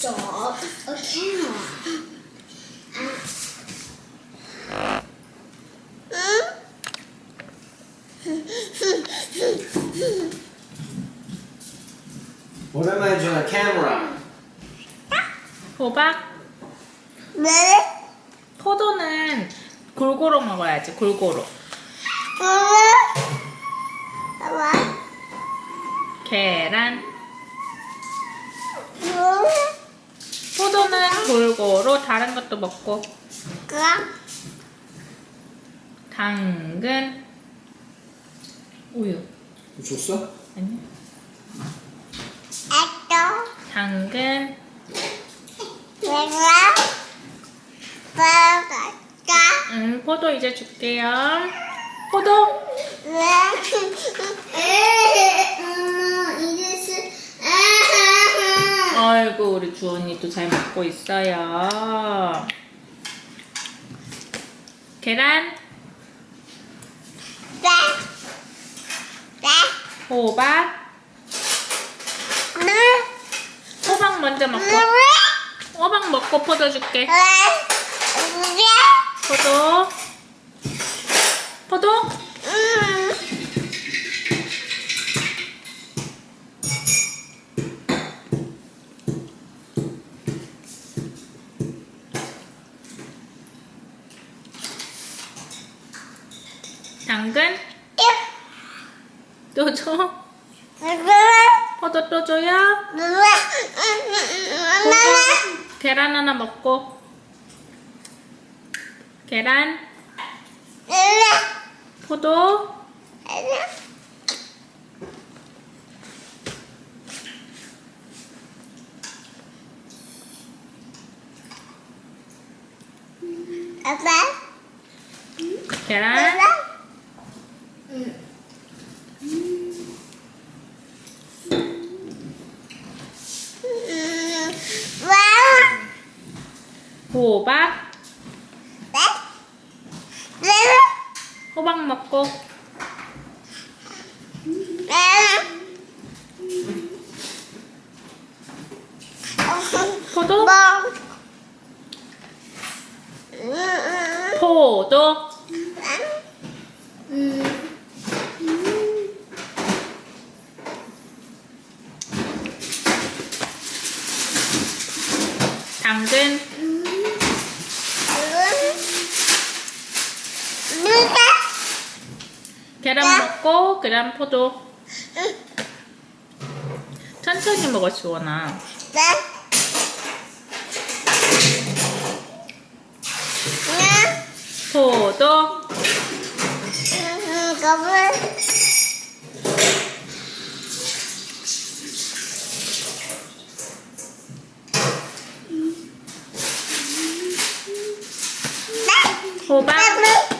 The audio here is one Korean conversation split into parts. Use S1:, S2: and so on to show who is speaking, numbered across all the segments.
S1: saw a camera.
S2: What am I doing? A camera.
S3: 호박
S1: 네?
S3: 포도는 골고루 먹어야지 골고루
S1: 봐봐.
S3: 계란 포도는 골고루 다른 것도 먹고.
S1: 그럼?
S3: 당근 우유.
S2: 줬어?
S3: 아니야
S1: 에또
S3: 당근.
S1: 내가? 봐볼까?
S3: 음 포도 이제 줄게요. 포도.
S1: 왜? 엄마 이랬어.
S3: 아 이고 우리 주원이도 잘 먹고 있어요 계란
S1: 네. 네.
S3: 호박
S1: 네.
S3: 호박 먼저 먹고
S1: 네.
S3: 호박 먹고 포도 줄게
S1: 네.
S3: 포도 포도
S1: 음.
S3: 당근 또 줘? 포도 또 줘요? 계란 하나 먹고. 계란? 포도? 계란 호박 호박 먹고 포도 포 15g 포도. 천천히 먹어, 지원아. 네. 네. 포도. 이거는 호박.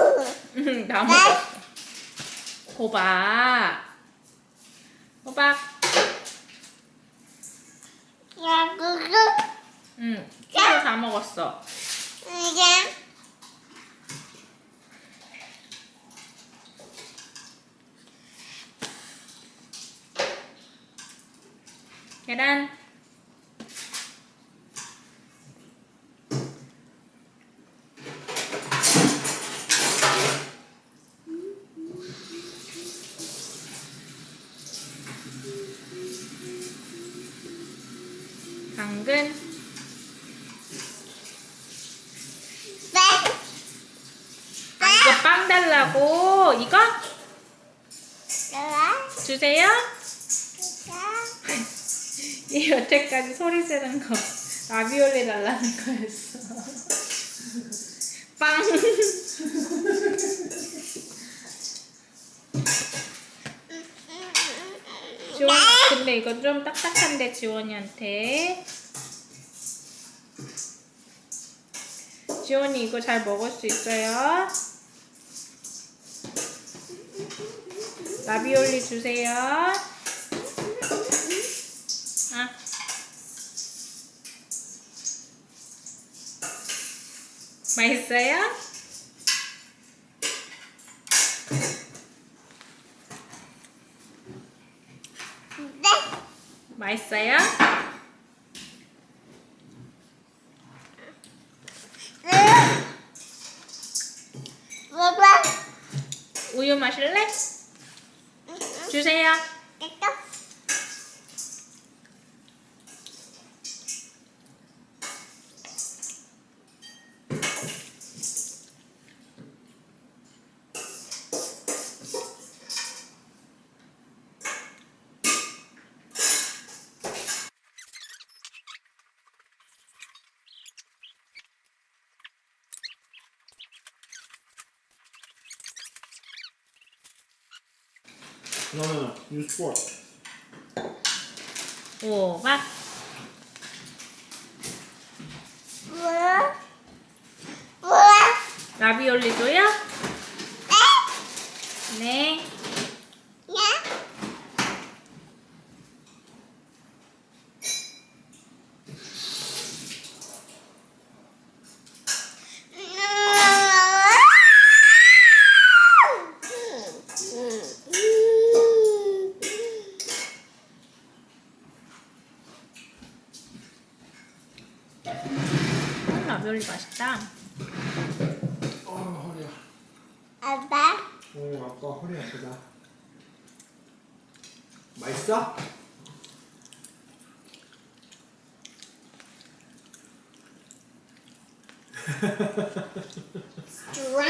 S3: 응, 다 먹었어 호박. 호박. 응 포도 다 먹었어. 계란 당근 이거 빵 달라고. 이거? 주세요. 이 여태까지 소리 지르는 거 라비올리 달라는 거였어. 빵. 근데 이거 좀 딱딱한데 지원이한테. 지원이 이거 잘 먹을 수 있어요? 라비올리 주세요. 아. 맛있어요?
S1: 네.
S3: 맛있어요?
S1: 네. 봐봐.
S3: 우유 마실래? 주세요.
S1: 이거.
S2: No, no, no. Use fork.
S3: 오박.
S1: 뭐야? 뭐야?
S3: 라비올리도요?
S1: 네.
S3: 네.
S1: 야.
S3: 음, 라비올리 맛있다.
S2: 어, 허리야.
S1: 아빠.
S2: 오, 아빠 허리 아프다. 맛있어?
S1: Drunk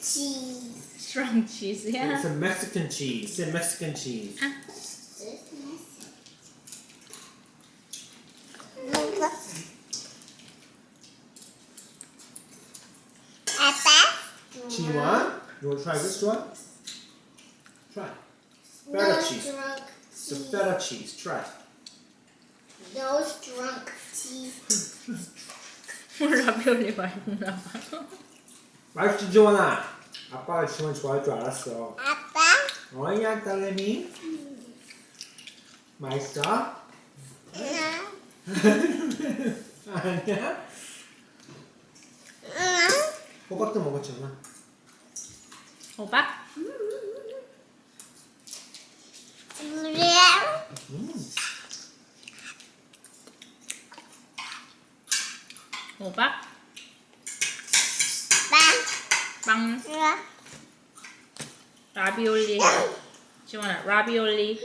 S1: cheese.
S3: 스트롱 치즈야.
S2: It's a Mexican cheese. It's a Mexican cheese.
S1: 뭔 아빠.
S2: Chihuahua. You want to try this one? Try. Feta cheese.
S1: drunk
S2: It's a feta cheese. Try.
S1: No drunk cheese.
S3: 라비올리 맛있나 봐.
S2: 맛있지, 지원아? 아빠가 지원 좋아할 줄 알았어.
S1: 아빠.
S2: 어이야, 딸내미. 맛있어?
S1: 응.
S2: 아니야?
S1: 응.
S2: 호박도 먹었잖아.
S1: 물이야.
S2: 음.
S3: 오박.
S1: 빵.
S3: 라비올리. 지원아, 라비올리.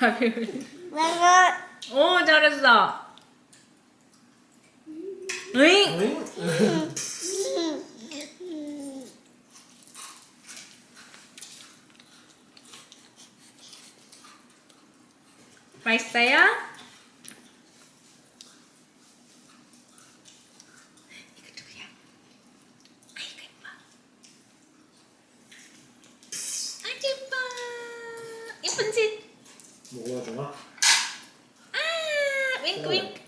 S3: 라비올리. 오, 잘했어. 으잉. 맛있어요? 이거 누구야? 아이고 예뻐. 아주 예뻐. 예쁜 짓.
S2: 먹어야 되나?
S3: 아, 윙크 윙크.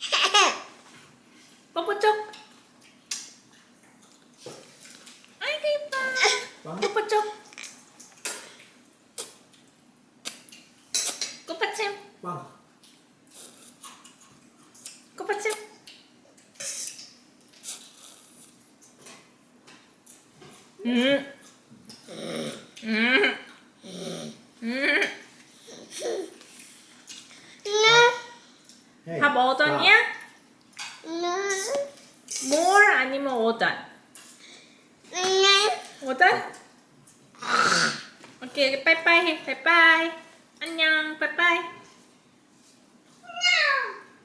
S3: 뽀뽀 쪽. 아이고 예뻐.
S2: 빵?
S3: 뽀뽀 쪽. 꽃받침.
S2: 빵.
S3: 꽃받침. 음. 음. 음.
S2: 헤이.
S3: 밥 어던이야?
S1: 응.
S3: 뭘 아니면 오던?
S1: 응.
S3: 오던? 오케이, 빠이빠이 해. 빠이빠이. 안녕. 빠이빠이.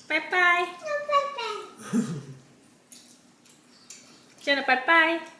S3: 빠이빠이. 지연아, 빠이빠이.